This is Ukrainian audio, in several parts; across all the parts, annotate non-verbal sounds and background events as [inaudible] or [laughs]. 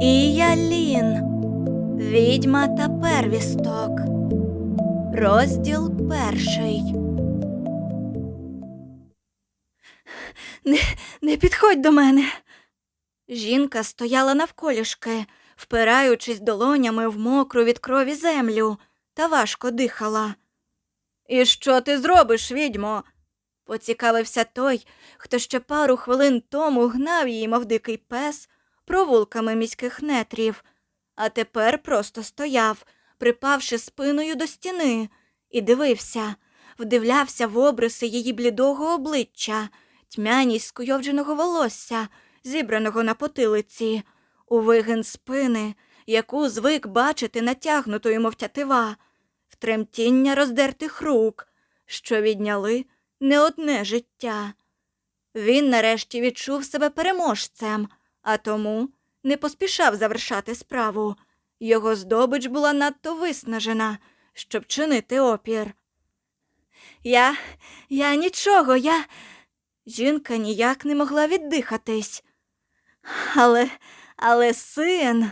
Іялін. Відьма та первісток. Розділ перший. Не, не підходь до мене. Жінка стояла навколішки, впираючись долонями в мокру від крові землю, та важко дихала. І що ти зробиш, відьмо? поцікавився той, хто ще пару хвилин тому гнав її, мов дикий пес, провулками міських нетрів, а тепер просто стояв, припавши спиною до стіни, і дивився, вдивлявся в обриси її блідого обличчя, тьмяність скуйовдженого волосся, зібраного на потилиці, у вигин спини, яку звик бачити натягнутою, мов тятива, в тремтіння роздертих рук, що відняли не одне життя. Він нарешті відчув себе переможцем, а тому не поспішав завершати справу. Його здобич була надто виснажена, щоб чинити опір. Я, я нічого, я. Жінка ніяк не могла віддихатись. Але, але син.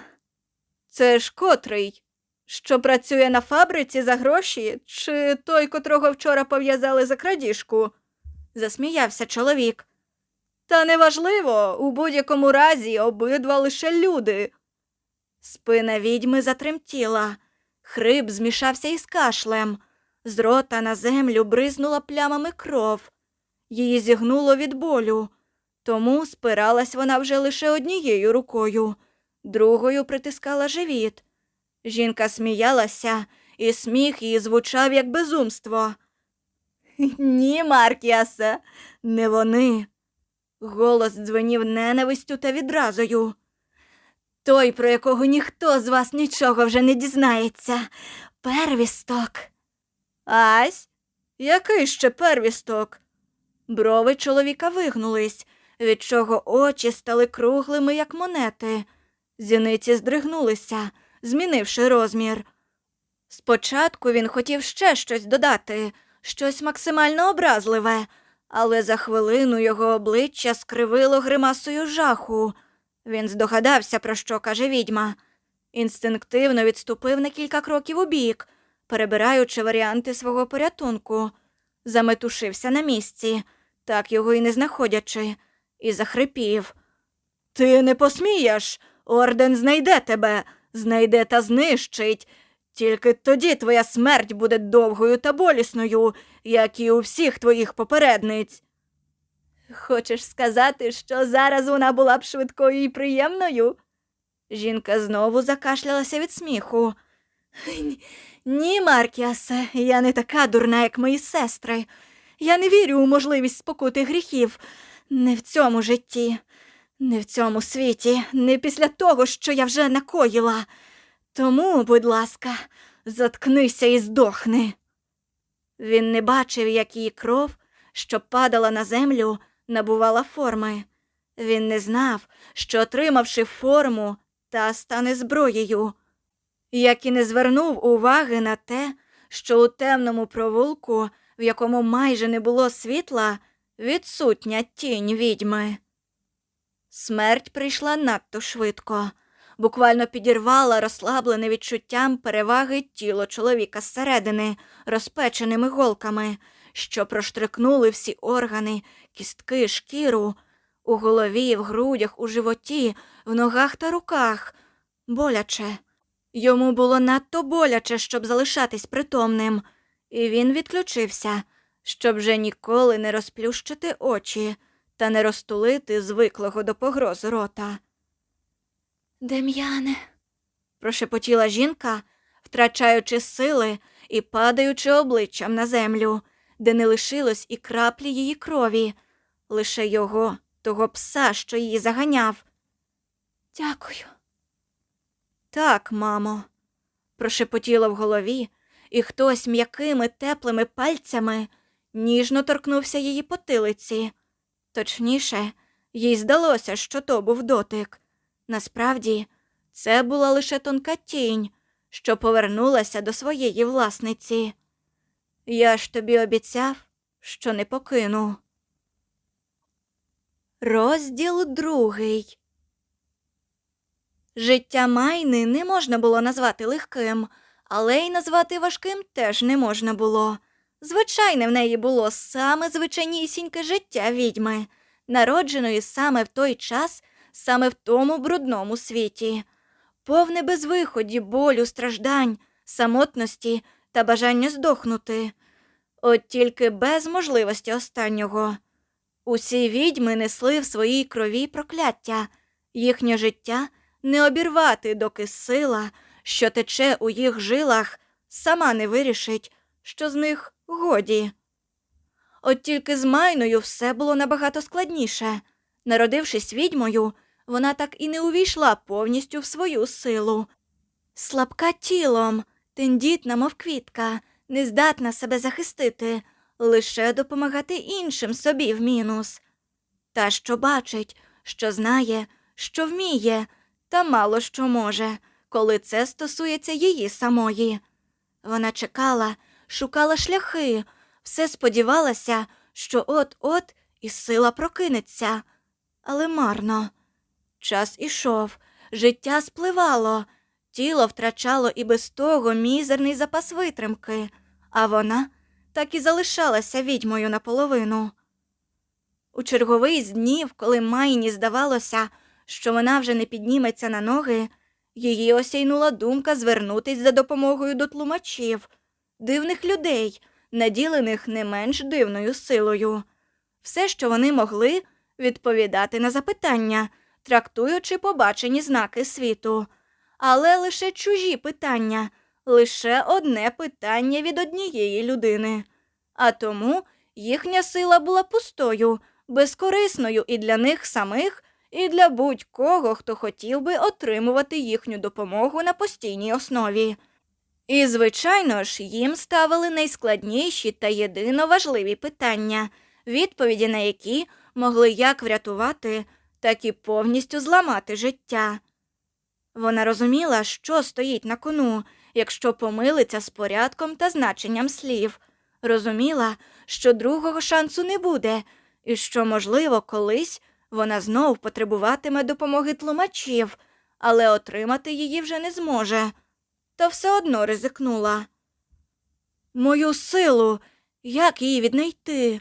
Це ж котрий, що працює на фабриці за гроші, чи той, котрого вчора пов'язали за крадіжку? засміявся чоловік. Та неважливо, у будь-якому разі обидва лише люди. Спина відьми затремтіла, хрип змішався із кашлем, з рота на землю бризнула плямами кров. Її зігнуло від болю, тому спиралась вона вже лише однією рукою, другою притискала живіт. Жінка сміялася, і сміх її звучав як безумство. [laughs] Ні, Маркіасе, не вони. Голос дзвенів ненавистю та відразою. Той, про якого ніхто з вас нічого вже не дізнається. Первісток. Ась? Який ще первісток? Брови чоловіка вигнулись, від чого очі стали круглими, як монети. Зіниці здригнулися, змінивши розмір. Спочатку він хотів ще щось додати, щось максимально образливе, але за хвилину його обличчя скривило гримасою жаху. Він здогадався, про що каже відьма. Інстинктивно відступив на кілька кроків убік, перебираючи варіанти свого порятунку. Заметушився на місці, так його і не знаходячи, і захрипів. Ти не посмієш. Орден знайде тебе, знайде та знищить. Тільки тоді твоя смерть буде довгою та болісною, як і у всіх твоїх попередниць. Хочеш сказати, що зараз вона була б швидкою і приємною? Жінка знову закашлялася від сміху. «Ні- Маркіасе, я не така дурна, як мої сестри. Я не вірю у можливість спокути гріхів. Не в цьому житті, не в цьому світі, не після того, що я вже накоїла. Тому, будь ласка, заткнися і здохни. Він не бачив, як її кров, що падала на землю, набувала форми. Він не знав, що, отримавши форму, та стане зброєю, як і не звернув уваги на те, що у темному провулку, в якому майже не було світла, відсутня тінь відьми. Смерть прийшла надто швидко, буквально підірвала розслаблене відчуттям переваги тіло чоловіка зсередини, розпеченими голками, що проштрикнули всі органи, кістки, шкіру, у голові, в грудях, у животі, в ногах та руках. Боляче. Йому було надто боляче, щоб залишатись притомним, і він відключився, щоб вже ніколи не розплющити очі та не розтулити звиклого до погроз рота. Дем'яне, прошепотіла жінка, втрачаючи сили і падаючи обличчям на землю, де не лишилось і краплі її крові, лише його, того пса, що її заганяв. Дякую. Так, мамо, прошепотіло в голові, і хтось м'якими теплими пальцями ніжно торкнувся її потилиці. Точніше, їй здалося, що то був дотик. Насправді, це була лише тонка тінь, що повернулася до своєї власниці. Я ж тобі обіцяв, що не покину. Розділ другий. Життя Майни не можна було назвати легким, але й назвати важким теж не можна було. Звичайне в неї було саме звичайнісіньке життя відьми, народженої саме в той час, саме в тому брудному світі, повне безвиході, болю, страждань, самотності та бажання здохнути. От тільки без можливості останнього. Усі відьми несли в своїй крові прокляття, їхнє життя не обірвати, доки сила, що тече у їх жилах, сама не вирішить, що з них годі. От тільки з Майною все було набагато складніше. Народившись відьмою, вона так і не увійшла повністю в свою силу. Слабка тілом, тендітна, мов квітка, не здатна себе захистити, лише допомагати іншим собі в мінус. Та, що бачить, що знає, що вміє, та мало що може, коли це стосується її самої. Вона чекала, шукала шляхи, все сподівалася, що от-от і сила прокинеться, але марно. Час ішов, життя спливало, тіло втрачало і без того мізерний запас витримки, а вона так і залишалася відьмою наполовину. У черговий з днів, коли Майні здавалося, що вона вже не підніметься на ноги, її осяйнула думка звернутись за допомогою до тлумачів, дивних людей, наділених не менш дивною силою. Все, що вони могли, відповідати на запитання, трактуючи побачені знаки світу. Але лише чужі питання, лише одне питання від однієї людини. А тому їхня сила була пустою, безкорисною і для них самих, і для будь-кого, хто хотів би отримувати їхню допомогу на постійній основі. І, звичайно ж, їм ставили найскладніші та єдино важливі питання, відповіді на які могли як врятувати, так і повністю зламати життя. Вона розуміла, що стоїть на кону, якщо помилиться з порядком та значенням слів. Розуміла, що другого шансу не буде, і що, можливо, колись вона знов потребуватиме допомоги тлумачів, але отримати її вже не зможе. Та все одно ризикнула. Мою силу, як її віднайти?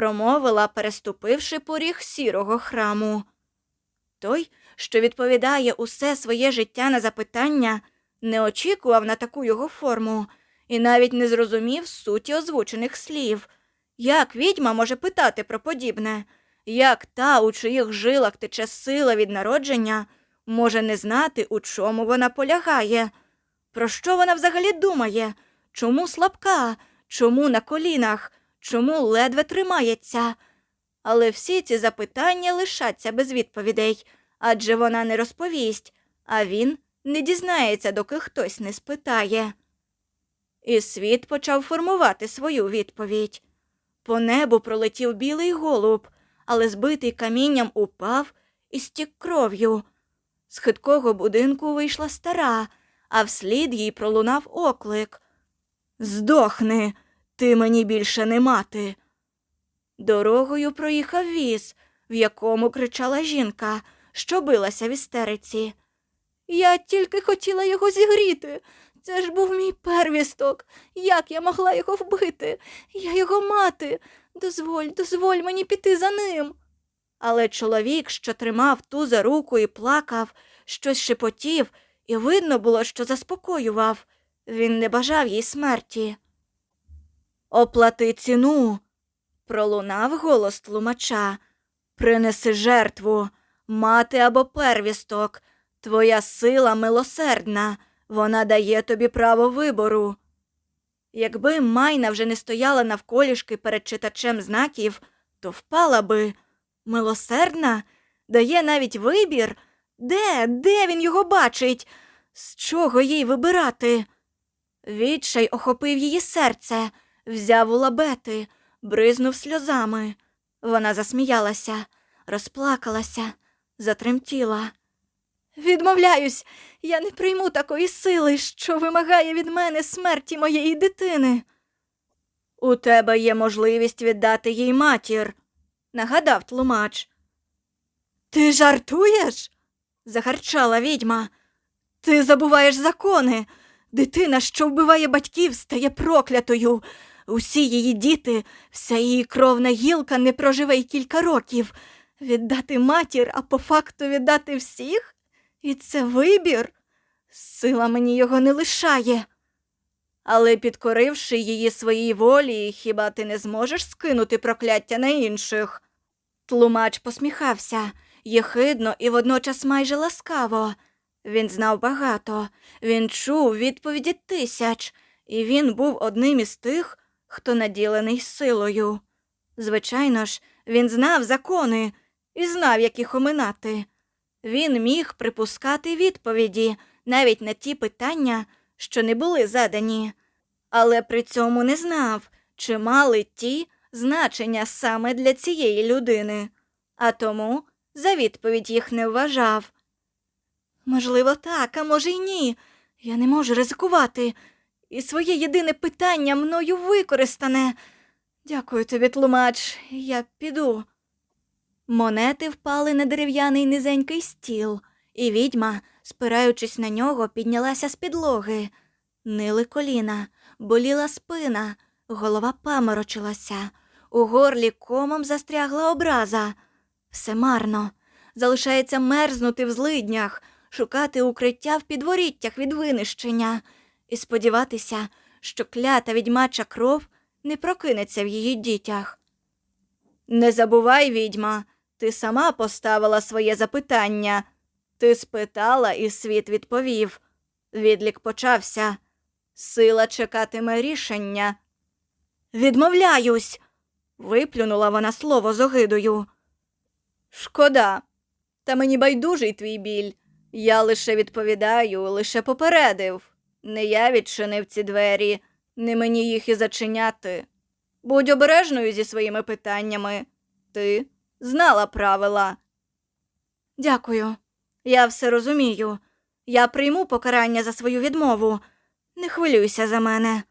Промовила, переступивши поріг сірого храму. Той, що відповідає усе своє життя на запитання, не очікував на таку його форму і навіть не зрозумів суті озвучених слів. Як відьма може питати про подібне? Як та, у чиїх жилах тече сила від народження, може не знати, у чому вона полягає? Про що вона взагалі думає? Чому слабка? Чому на колінах? Чому ледве тримається? Але всі ці запитання лишаться без відповідей, адже вона не розповість, а він не дізнається, доки хтось не спитає. І світ почав формувати свою відповідь. По небу пролетів білий голуб, але збитий камінням упав і стік кров'ю. З хиткого будинку вийшла стара, а вслід їй пролунав оклик Здохни, ти мені більше не мати. Дорогою проїхав віз, в якому кричала жінка, що билася в істериці. Я тільки хотіла його зігріти. Це ж був мій первісток. Як я могла його вбити? Я його мати. Дозволь, дозволь мені піти за ним. Але чоловік, що тримав ту за руку і плакав, щось шепотів, і видно було, що заспокоював. Він не бажав їй смерті. Оплати ціну. пролунав голос тлумача. Принеси жертву, мати або первісток. Твоя сила милосердна, вона дає тобі право вибору. Якби майна вже не стояла навколішки перед читачем знаків, то впала би. Милосердна? Дає навіть вибір? Де, де він його бачить? З чого їй вибирати? Відчай охопив її серце, взяв у лабети, бризнув сльозами. Вона засміялася, розплакалася, затремтіла. Відмовляюсь, я не прийму такої сили, що вимагає від мене смерті моєї дитини. У тебе є можливість віддати їй матір, нагадав тлумач. Ти жартуєш? загарчала відьма. Ти забуваєш закони. Дитина, що вбиває батьків, стає проклятою. Усі її діти, вся її кровна гілка не проживе й кілька років. Віддати матір, а по факту віддати всіх? І це вибір. Сила мені його не лишає. Але підкоривши її своїй волі, хіба ти не зможеш скинути прокляття на інших? Тлумач посміхався, єхидно і водночас майже ласкаво. Він знав багато, він чув відповіді тисяч, і він був одним із тих, хто наділений силою. Звичайно ж, він знав закони і знав, як їх оминати. Він міг припускати відповіді навіть на ті питання, що не були задані, але при цьому не знав, чи мали ті значення саме для цієї людини, а тому за відповідь їх не вважав. Можливо, так, а може й ні. Я не можу ризикувати. І своє єдине питання мною використане. Дякую тобі, тлумач, я піду. Монети впали на дерев'яний низенький стіл, і відьма, спираючись на нього, піднялася з підлоги. Нили коліна, боліла спина, голова паморочилася, у горлі комом застрягла образа. Все марно. Залишається мерзнути в злиднях, шукати укриття в підворіттях від винищення і сподіватися, що клята відьмача кров не прокинеться в її дітях. Не забувай, відьма, ти сама поставила своє запитання. Ти спитала, і світ відповів. Відлік почався. Сила чекатиме рішення. Відмовляюсь. виплюнула вона слово з огидою. Шкода, та мені байдужий твій біль. Я лише відповідаю, лише попередив. Не я відчинив ці двері, не мені їх і зачиняти. Будь обережною зі своїми питаннями. Ти знала правила. Дякую. Я все розумію. Я прийму покарання за свою відмову. Не хвилюйся за мене.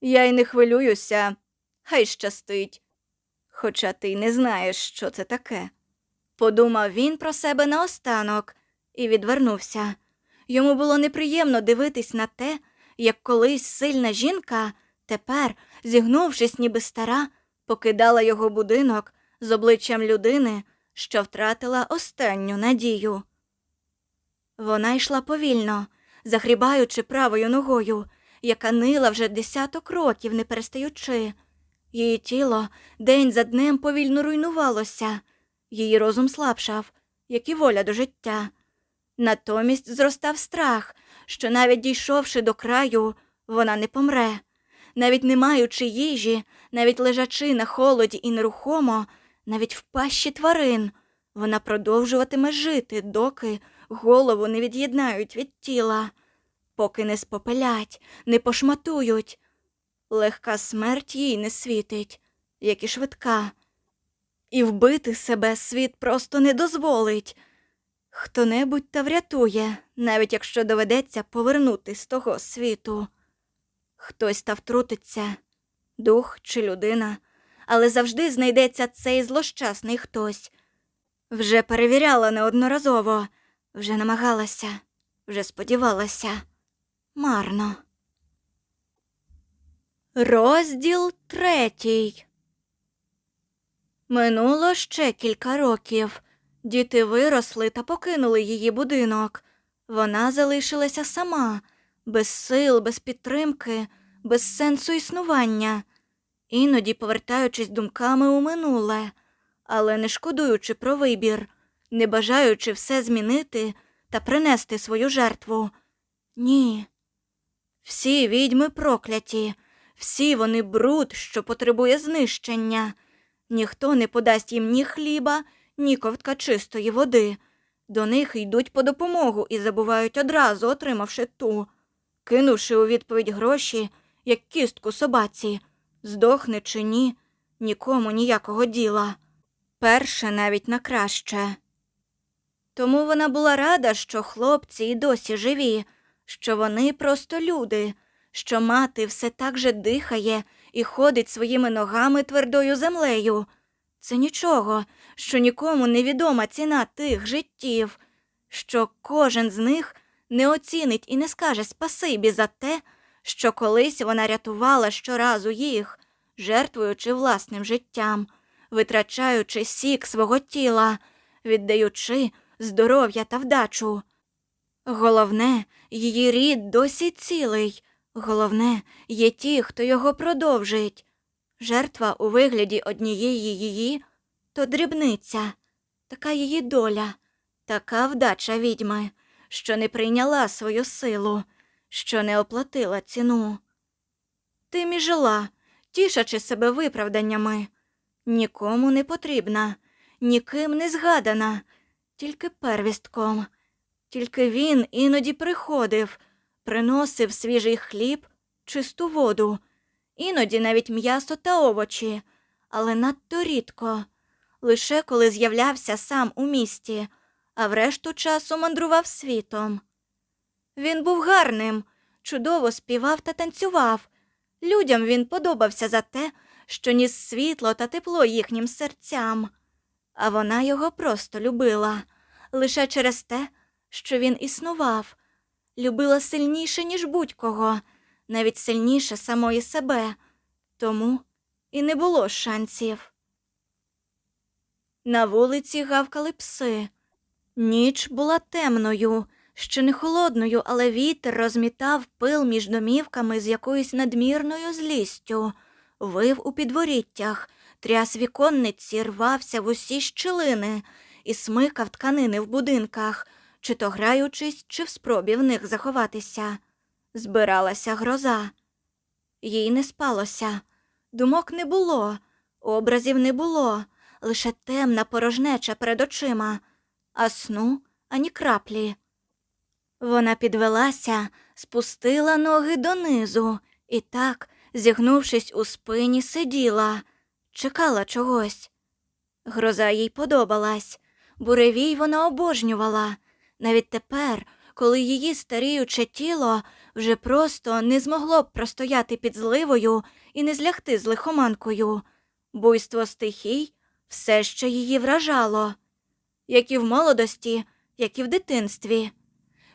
Я й не хвилююся, хай щастить. Хоча ти й не знаєш, що це таке. Подумав він про себе наостанок і відвернувся. Йому було неприємно дивитись на те, як колись сильна жінка, тепер, зігнувшись, ніби стара, покидала його будинок з обличчям людини, що втратила останню надію. Вона йшла повільно, захрібаючи правою ногою, яка нила вже десяток років, не перестаючи. Її тіло день за днем повільно руйнувалося, її розум слабшав, як і воля до життя. Натомість зростав страх, що навіть дійшовши до краю, вона не помре. Навіть не маючи їжі, навіть лежачи на холоді і нерухомо, навіть в пащі тварин, вона продовжуватиме жити, доки голову не від'єднають від тіла, поки не спопелять, не пошматують. Легка смерть їй не світить, як і швидка. І вбити себе світ просто не дозволить. Хто-небудь та врятує, навіть якщо доведеться повернути з того світу. Хтось та втрутиться, дух чи людина, але завжди знайдеться цей злощасний хтось. Вже перевіряла неодноразово, вже намагалася, вже сподівалася. Марно. Розділ третій. Минуло ще кілька років. Діти виросли та покинули її будинок. Вона залишилася сама, без сил, без підтримки, без сенсу існування, іноді повертаючись думками у минуле, але не шкодуючи про вибір, не бажаючи все змінити та принести свою жертву. Ні. Всі відьми прокляті, всі вони бруд, що потребує знищення. Ніхто не подасть їм ні хліба, ні ковтка чистої води. До них йдуть по допомогу і забувають одразу, отримавши ту, кинувши у відповідь гроші, як кістку собаці, здохне чи ні, нікому ніякого діла. Перше навіть на краще. Тому вона була рада, що хлопці і досі живі, що вони просто люди, що мати все так же дихає і ходить своїми ногами твердою землею. Це нічого, що нікому не відома ціна тих життів, що кожен з них не оцінить і не скаже спасибі за те, що колись вона рятувала щоразу їх, жертвуючи власним життям, витрачаючи сік свого тіла, віддаючи здоров'я та вдачу. Головне, її рід досі цілий. Головне, є ті, хто його продовжить. Жертва у вигляді однієї її то дрібниця, така її доля, така вдача відьми, що не прийняла свою силу, що не оплатила ціну. Тим і жила, тішачи себе виправданнями. Нікому не потрібна, ніким не згадана, тільки первістком. Тільки він іноді приходив, приносив свіжий хліб, чисту воду, іноді навіть м'ясо та овочі, але надто рідко, лише коли з'являвся сам у місті, а врешту часу мандрував світом. Він був гарним, чудово співав та танцював. Людям він подобався за те, що ніс світло та тепло їхнім серцям, а вона його просто любила. Лише через те, що він існував, любила сильніше, ніж будь-кого, навіть сильніше самої себе, тому і не було шансів. На вулиці гавкали пси. Ніч була темною, ще не холодною, але вітер розмітав пил між домівками з якоюсь надмірною злістю, вив у підворіттях, тряс віконниці, рвався в усі щілини і смикав тканини в будинках, чи то граючись, чи в спробі в них заховатися. Збиралася гроза. Їй не спалося, думок не було, образів не було, лише темна порожнеча перед очима, а сну ані краплі. Вона підвелася, спустила ноги донизу і так, зігнувшись у спині, сиділа, чекала чогось. Гроза їй подобалась, буревій вона обожнювала. Навіть тепер, коли її старіюче тіло вже просто не змогло б простояти під зливою і не злягти з лихоманкою, буйство стихій все ще її вражало, як і в молодості, як і в дитинстві.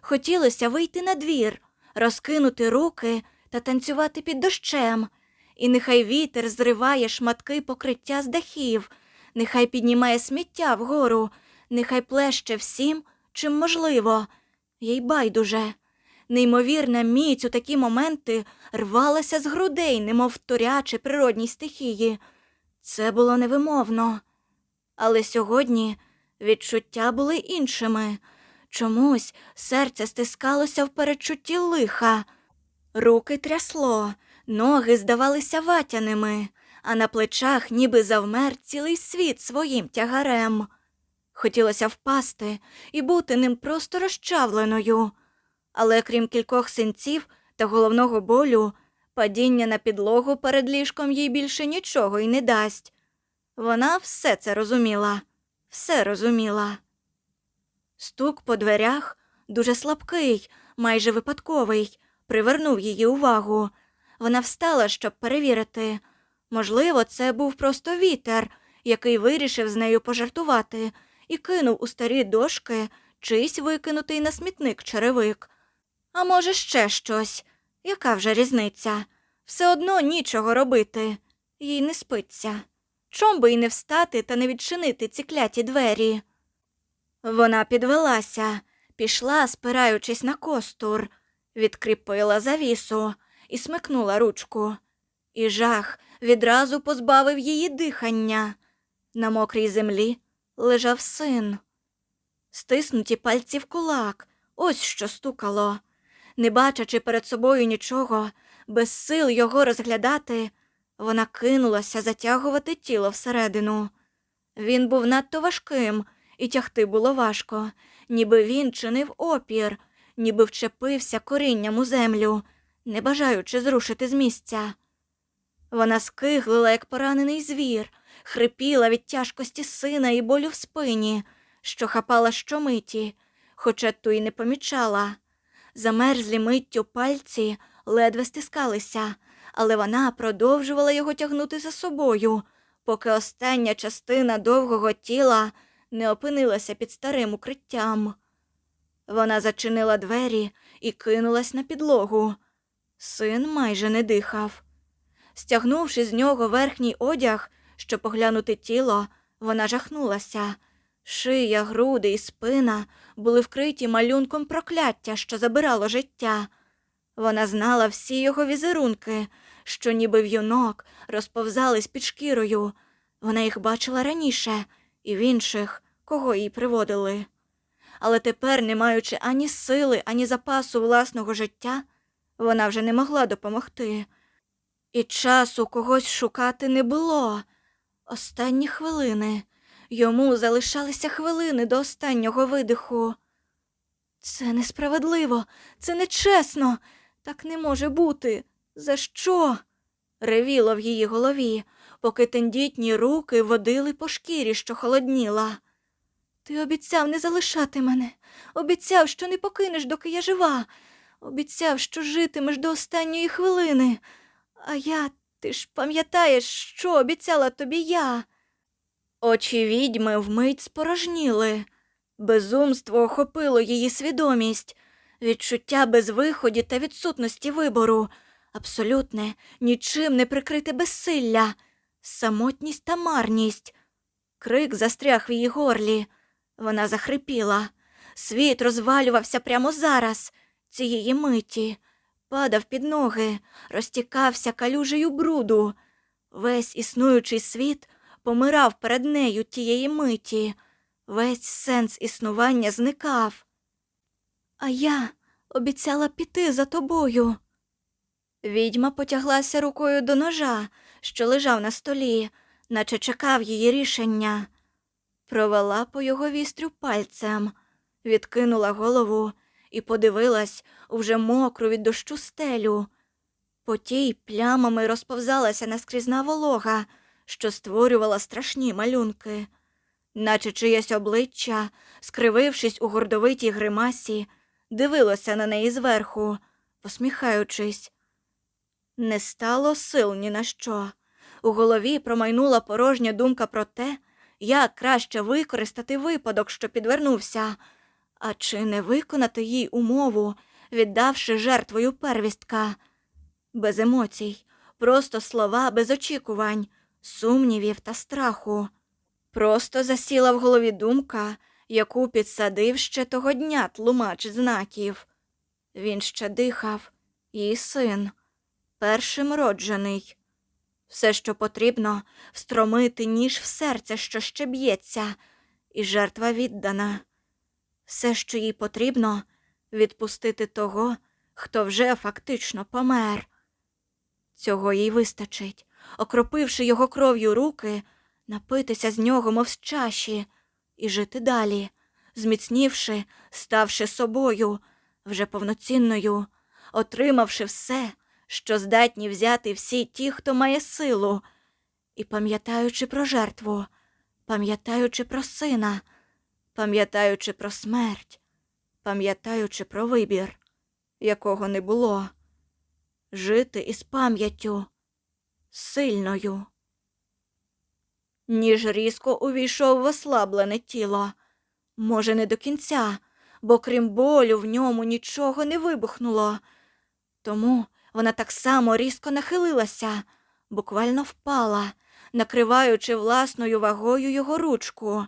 Хотілося вийти на двір, розкинути руки та танцювати під дощем, і нехай вітер зриває шматки покриття з дахів, нехай піднімає сміття вгору, нехай плеще всім, чим можливо, їй байдуже. Неймовірна міць у такі моменти рвалася з грудей, немов вторячи природній стихії. Це було невимовно. Але сьогодні відчуття були іншими. Чомусь серце стискалося в передчутті лиха, руки трясло, ноги здавалися ватяними, а на плечах ніби завмер цілий світ своїм тягарем. Хотілося впасти і бути ним просто розчавленою, але крім кількох синців та головного болю, падіння на підлогу перед ліжком їй більше нічого й не дасть. Вона все це розуміла, все розуміла. Стук по дверях, дуже слабкий, майже випадковий, привернув її увагу. Вона встала, щоб перевірити. Можливо, це був просто вітер, який вирішив з нею пожартувати, і кинув у старі дошки чийсь викинутий на смітник черевик. А може, ще щось. Яка вже різниця? Все одно нічого робити, їй не спиться. Чом би й не встати та не відчинити ці кляті двері? Вона підвелася, пішла, спираючись на костур, відкріпила завісу і смикнула ручку. І жах відразу позбавив її дихання. На мокрій землі лежав син. Стиснуті пальці в кулак, ось що стукало. Не бачачи перед собою нічого, без сил його розглядати, вона кинулася затягувати тіло всередину. Він був надто важким, і тягти було важко, ніби він чинив опір, ніби вчепився корінням у землю, не бажаючи зрушити з місця. Вона скиглила, як поранений звір, хрипіла від тяжкості сина і болю в спині, що хапала щомиті, хоча ту й не помічала. Замерзлі миттю пальці ледве стискалися, але вона продовжувала його тягнути за собою, поки остання частина довгого тіла не опинилася під старим укриттям. Вона зачинила двері і кинулась на підлогу. Син майже не дихав. Стягнувши з нього верхній одяг, щоб поглянути тіло, вона жахнулася. Шия, груди і спина були вкриті малюнком прокляття, що забирало життя. Вона знала всі його візерунки, що ніби в'юнок розповзались під шкірою. Вона їх бачила раніше і в інших, кого їй приводили. Але тепер, не маючи ані сили, ані запасу власного життя, вона вже не могла допомогти. І часу когось шукати не було. Останні хвилини. Йому залишалися хвилини до останнього видиху. Це несправедливо, це нечесно. Так не може бути. За що? ревіло в її голові, поки тендітні руки водили по шкірі, що холодніла. Ти обіцяв не залишати мене, обіцяв, що не покинеш, доки я жива, обіцяв, що житимеш до останньої хвилини. А я, ти ж пам'ятаєш, що обіцяла тобі я? Очі відьми вмить спорожніли. Безумство охопило її свідомість, відчуття безвиході та відсутності вибору, абсолютне, нічим не прикрите безсилля, самотність та марність. Крик застряг в її горлі. Вона захрипіла. Світ розвалювався прямо зараз, цієї миті, падав під ноги, розтікався калюжею бруду. Весь існуючий світ помирав перед нею тієї миті, весь сенс існування зникав. А я обіцяла піти за тобою. Відьма потяглася рукою до ножа, що лежав на столі, наче чекав її рішення. Провела по його вістрю пальцем, відкинула голову і подивилась у вже мокру від дощу стелю. По тій плямами розповзалася наскрізна волога, що створювала страшні малюнки, наче чиєсь обличчя, скривившись у гордовитій гримасі, дивилося на неї зверху, посміхаючись. Не стало сил ні на що. У голові промайнула порожня думка про те, як краще використати випадок, що підвернувся, а чи не виконати їй умову, віддавши жертвою первістка. Без емоцій, просто слова без очікувань, сумнівів та страху. Просто засіла в голові думка, яку підсадив ще того дня тлумач знаків. Він ще дихав, її син, першим роджений. Все, що потрібно, встромити ніж в серце, що ще б'ється, і жертва віддана. Все, що їй потрібно, відпустити того, хто вже фактично помер. Цього їй вистачить, окропивши його кров'ю руки, напитися з нього, мов з чаші, і жити далі, зміцнівши, ставши собою, вже повноцінною, отримавши все, що здатні взяти всі ті, хто має силу, і пам'ятаючи про жертву, пам'ятаючи про сина, пам'ятаючи про смерть, пам'ятаючи про вибір, якого не було, жити із пам'яттю сильною. Ніж різко увійшов в ослаблене тіло. Може, не до кінця, бо крім болю в ньому нічого не вибухнуло. Тому вона так само різко нахилилася, буквально впала, накриваючи власною вагою його ручку,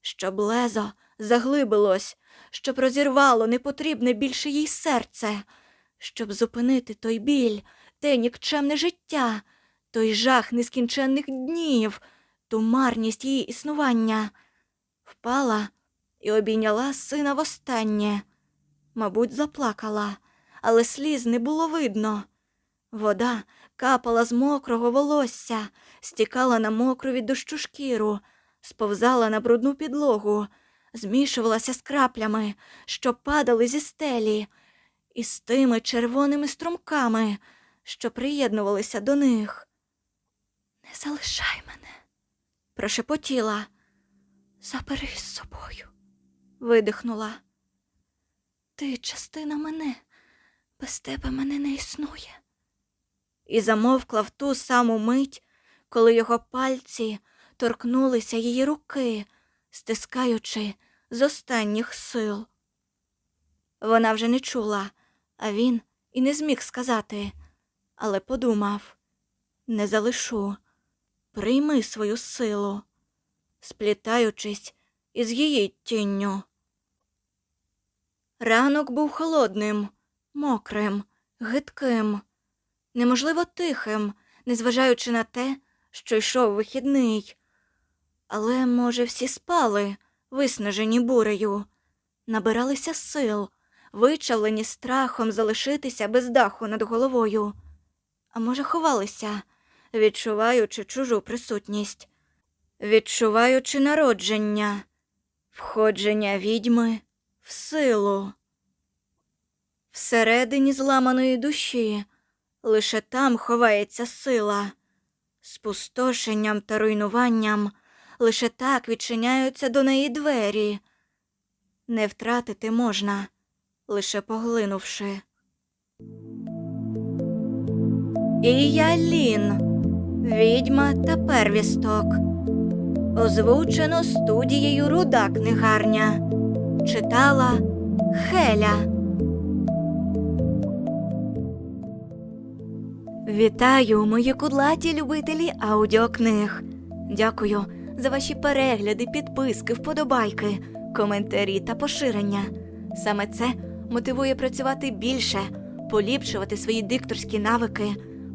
щоб лезо заглибилось, щоб розірвало непотрібне більше їй серце, щоб зупинити той біль, те нікчемне життя, той жах нескінченних днів, ту марність її існування. Впала і обійняла сина востаннє. Мабуть, заплакала, але сліз не було видно. Вода капала з мокрого волосся, стікала на мокру від дощу шкіру, сповзала на брудну підлогу, змішувалася з краплями, що падали зі стелі, і з тими червоними струмками, що приєднувалися до них. Не залишай мене, прошепотіла. Забери з собою, видихнула. Ти частина мене, без тебе мене не існує. І замовкла в ту саму мить, коли його пальці торкнулися її руки, стискаючи з останніх сил. Вона вже не чула, а він і не зміг сказати, але подумав не залишу, прийми свою силу, сплітаючись із її тінню. Ранок був холодним, мокрим, гидким, неможливо тихим, незважаючи на те, що йшов вихідний. Але, може, всі спали, виснажені бурею, набиралися сил, вичавлені страхом залишитися без даху над головою. А може, ховалися, відчуваючи чужу присутність, відчуваючи народження, входження відьми в силу. Всередині зламаної душі лише там ховається сила, спустошенням та руйнуванням лише так відчиняються до неї двері. Не втратити можна, лише поглинувши. І я Лін, відьма та первісток. Озвучено студією Руда книгарня. Читала Хеля. Вітаю, мої кудлаті любителі аудіокниг. Дякую за ваші перегляди, підписки, вподобайки, коментарі та поширення. Саме це мотивує працювати більше, поліпшувати свої дикторські навики,